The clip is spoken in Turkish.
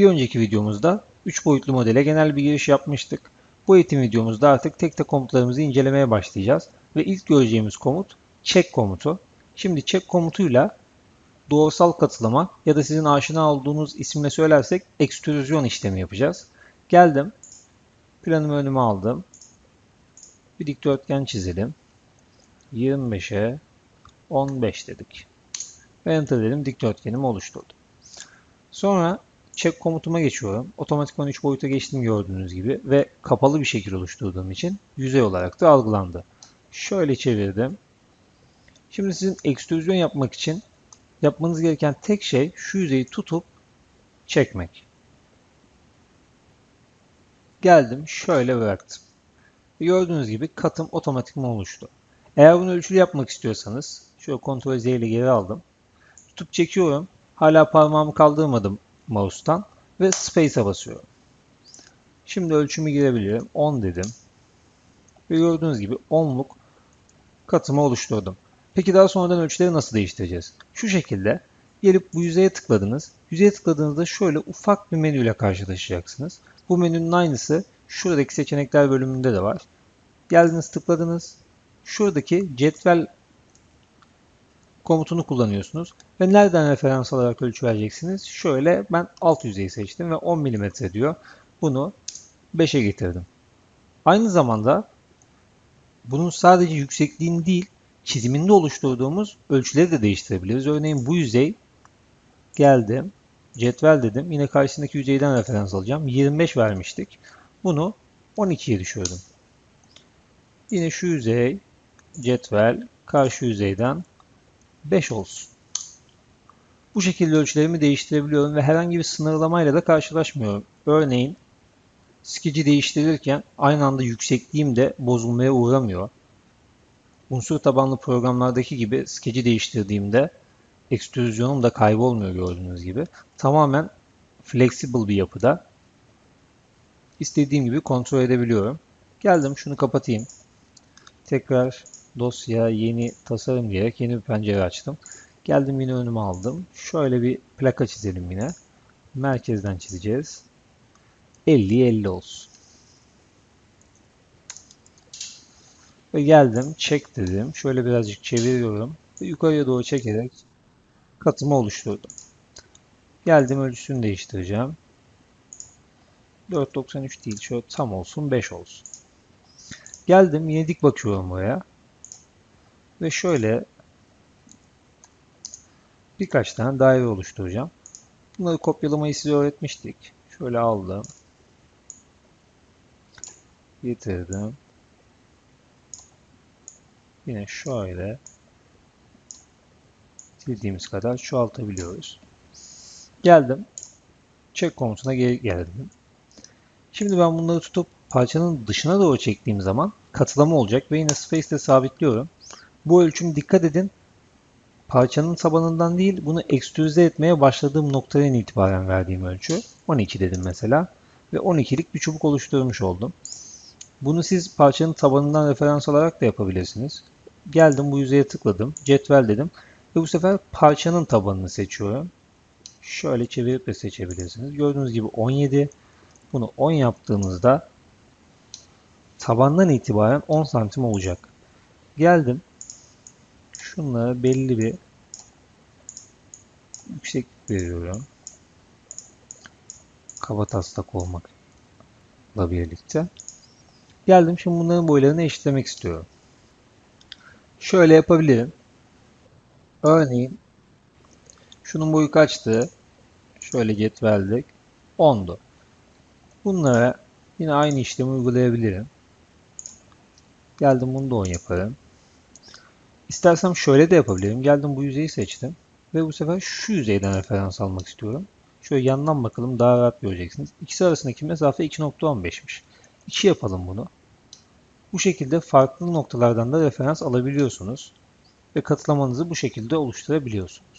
Bir önceki videomuzda 3 boyutlu modele genel bir giriş yapmıştık. Bu eğitim videomuzda artık tek tek komutlarımızı incelemeye başlayacağız. Ve ilk göreceğimiz komut check komutu. Şimdi check komutuyla doğrusal katılama ya da sizin aşina olduğunuz isimle söylersek ekstrüzyon işlemi yapacağız. Geldim. Planımı önüme aldım. Bir dikdörtgen çizelim. 25'e 15 dedik. Ve enter dedim. Dikdörtgenimi oluşturdum. Sonra check komutuma geçiyorum. Otomatikman 3 boyuta geçtim gördüğünüz gibi ve kapalı bir şekil oluşturduğum için yüzey olarak da algılandı. Şöyle çevirdim. Şimdi sizin ekstrüzyon yapmak için yapmanız gereken tek şey şu yüzeyi tutup çekmek. Geldim şöyle bıraktım. Gördüğünüz gibi katım otomatikman oluştu. Eğer bunu ölçülü yapmak istiyorsanız şöyle kontrol Z ile geri aldım. Tutup çekiyorum. Hala parmağımı kaldırmadım mouse'tan ve space'e basıyorum. Şimdi ölçümü girebilirim. 10 dedim. Ve gördüğünüz gibi 10'luk katımı oluşturdum. Peki daha sonradan ölçüleri nasıl değiştireceğiz? Şu şekilde gelip bu yüzeye tıkladınız. Yüzeye tıkladığınızda şöyle ufak bir menüyle karşılaşacaksınız. Bu menünün aynısı şuradaki seçenekler bölümünde de var. Geldiniz tıkladınız. Şuradaki cetvel komutunu kullanıyorsunuz. Ve nereden referans alarak ölçü vereceksiniz? Şöyle ben alt yüzeyi seçtim ve 10 mm diyor. Bunu 5'e getirdim. Aynı zamanda bunun sadece yüksekliğini değil çiziminde oluşturduğumuz ölçüleri de değiştirebiliriz. Örneğin bu yüzey geldim. Cetvel dedim. Yine karşısındaki yüzeyden referans alacağım. 25 vermiştik. Bunu 12'ye düşürdüm. Yine şu yüzey cetvel karşı yüzeyden 5 olsun. Bu şekilde ölçülerimi değiştirebiliyorum ve herhangi bir sınırlamayla da karşılaşmıyorum. Örneğin skeci değiştirirken aynı anda yüksekliğim de bozulmaya uğramıyor. Unsur tabanlı programlardaki gibi skeci değiştirdiğimde ekstrüzyonum da kaybolmuyor gördüğünüz gibi. Tamamen flexible bir yapıda. İstediğim gibi kontrol edebiliyorum. Geldim şunu kapatayım. Tekrar dosya yeni tasarım diyerek yeni bir pencere açtım. Geldim yine önüme aldım. Şöyle bir plaka çizelim yine. Merkezden çizeceğiz. 50'ye 50 olsun. Ve geldim, çek dedim. Şöyle birazcık çeviriyorum. Ve yukarıya doğru çekerek katımı oluşturdum. Geldim ölçüsünü değiştireceğim. 4.93 değil, şöyle tam olsun, 5 olsun. Geldim, yine dik bakıyorum buraya. Ve şöyle birkaç tane daire oluşturacağım. Bunları kopyalamayı size öğretmiştik. Şöyle aldım. Getirdim. Yine şöyle dildiğimiz kadar çoğaltabiliyoruz. Geldim. Check komutuna geri geldim. Şimdi ben bunları tutup parçanın dışına doğru çektiğim zaman katılama olacak ve yine space ile sabitliyorum. Bu ölçüm dikkat edin parçanın tabanından değil bunu ekstrüze etmeye başladığım noktadan itibaren verdiğim ölçü. 12 dedim mesela ve 12'lik bir çubuk oluşturmuş oldum. Bunu siz parçanın tabanından referans alarak da yapabilirsiniz. Geldim bu yüzeye tıkladım. Cetvel dedim. Ve bu sefer parçanın tabanını seçiyorum. Şöyle çevirip de seçebilirsiniz. Gördüğünüz gibi 17. Bunu 10 yaptığınızda tabandan itibaren 10 santim olacak. Geldim. Şunlara belli bir yükseklik veriyorum. Kaba taslak olmakla birlikte. Geldim şimdi bunların boylarını eşitlemek istiyorum. Şöyle yapabilirim. Örneğin şunun boyu kaçtı? Şöyle cetveldik. 10'du. Bunlara yine aynı işlemi uygulayabilirim. Geldim bunu da 10 yaparım. İstersem şöyle de yapabilirim. Geldim bu yüzeyi seçtim. Ve bu sefer şu yüzeyden referans almak istiyorum. Şöyle yandan bakalım daha rahat göreceksiniz. İkisi arasındaki mesafe 2.15'miş. 2 yapalım bunu. Bu şekilde farklı noktalardan da referans alabiliyorsunuz. Ve katılamanızı bu şekilde oluşturabiliyorsunuz.